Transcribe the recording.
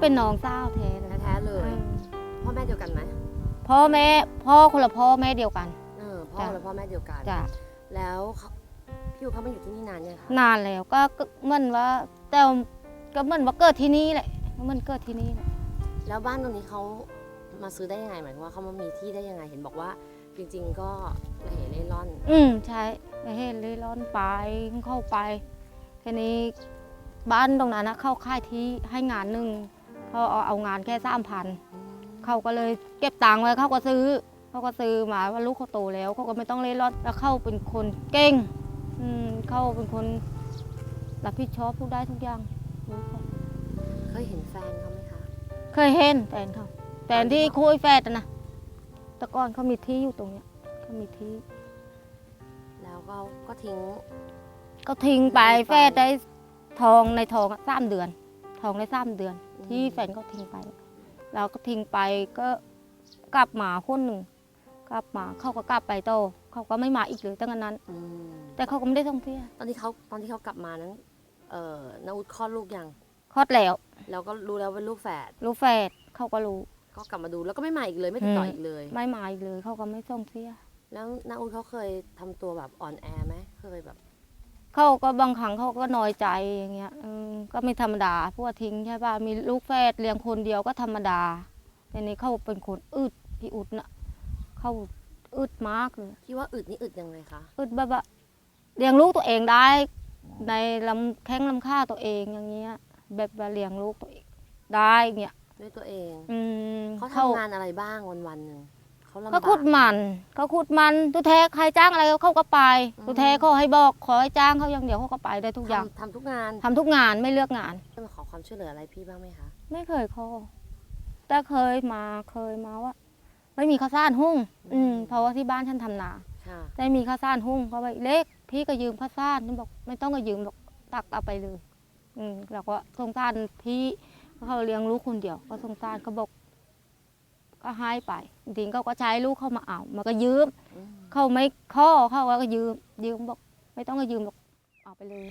เป็นน้องสาวแท้เลยแท้ๆเลยอืมพ่อแม่เดียวกันไหมพ่อแม่พ่อคนละพ่อแม่เดียวกัน เออพ่อจ้ะ และพ่อแม่เดียวกัน จ้ะแล้วเขาพี่อูเขามาอยู่ที่นี่นานยังคะนานแล้วก็ก็เหมือนว่าแต่ก็เหมือนว่าเกิดที่นี่แหละมันเกิดที่นี่แหละแล้วบ้านตรงนี้เขามาซื้อได้ยังไงหมายถึงว่าเขามามีที่ได้ยังไงเห็นบอกว่า จริง ๆ ก็ระเหเร่ร่อน อืมใช่ไปเห็นเลยร้อนไปเข้าไปทีนี้บ้านตรงนั้นนะเข้าค่ายที่ให้งานหนึ่ง พอเอาเอางานแค่สามพันเขาก็เลยเก็บตังค์ไว้เขาก็ซื้อเขาก็ซื้อมาว่าลูกเขาโตแล้วเขาก็ไม่ต้องเล่นรอดแล้วเขาเป็นคนเก่งอืมเขาเป็นคนรับผิดชอบทุกได้ทุกอย่างลูกเขาเคยเห็นแฟนเขาไหมคะเคยเห็นแฟนเขาแฟนที่คุยแฟนน่ะนะแต่ก่อนเขามีที่อยู่ตรงเนี้ยเขามีที่ แล้วก็ก็ทิ้ง ก็ทิ้งไปทิ้งไปแฟนได้ทองในทองอะสามเดือน ทองได้สามเดือน ที่แฟนเขาทิ้งไป เราก็ทิ้งไปก็กลับมาคนหนึ่งกลับมาเขาก็กลับไปโตอเขาก็ไม่มาอีกเลยตั้งแต่นั้น อืมแต่เขาก็ไม่ได้ท่องเที่ยวตอนที่เขาตอนที่เขากลับมานั้น เอ่อนาอุดคลอดลูกยัง คลอดแล้ว แล้วก็รู้แล้วเป็นลูกแฝด รู้แฟดเขาก็รู้ ก็กลับมาดูแล้วก็ไม่มาอีกเลยไม่ติดต่ออีกเลย ไม่มาอีกเลยเขาก็ไม่ท่องเที่ยวแล้วนาอุดเขาเคยทำตัวแบบอ่อนแอไหมเคยแบบ เขาก็บางครั้งเขาก็น้อยใจอย่างเงี้ยอืมก็ไม่ธรรมดาเพราะว่าทิ้งใช่ป่ะมีลูกแฝดเลี้ยงคนเดียวก็ธรรมดาแต่นี้เขาเป็นคนอึดพี่อุดน่ะเขาอึดมากเลยที่ว่าอึดนี่อึดยังไงคะอึดแบบว่าเลี้ยงลูกตัวเองได้ ในลำแข้งลำค่าตัวเองอย่างเงี้ย แบบว่าเลี้ยงลูกตัวเองได้เงี้ยด้วยตัวเอง อืมเขาทำงานอะไรบ้างวันวันๆหนึ่ง เขาลำบาเขากขุดมันเขาขุดมันทุแท้ใครจ้างอะไรเขาก็ไปอืมทุแท้เขาให้บอกขอให้จ้างเขาอย่างเดียวเขาก็ไปได้ทุกอย่างทำทำทุกงานทำทุกงานไม่เลือกงานมาขอความช่วยเหลืออะไรพี่บ้างไหมคะ ไม่เคยขอแต่เคยมาเคยมาว่าไม่มีข้าวสารหุ้งอืมเพราะว่าที่บ้านฉันทำนาค่ะได้มีข้าวสารหุ้งเขาไปเล็ก พี่ก็ยืมข้าวสารฉันบอกไม่ต้องก็ยืมหรอกตักเอาไปเลย อืมแล้วก็สงสารพี่เขาเลี้ยงลูกคนเดียวก็สงสารเขาบอก ก็ให้ไปบางก็ใช้ลูกเข้ามาเอามันก็ยืมเขาไม่ข้อเขาก็ยืมยืมบอกไม่ต้องก็ยืมบอกเอาไปเลย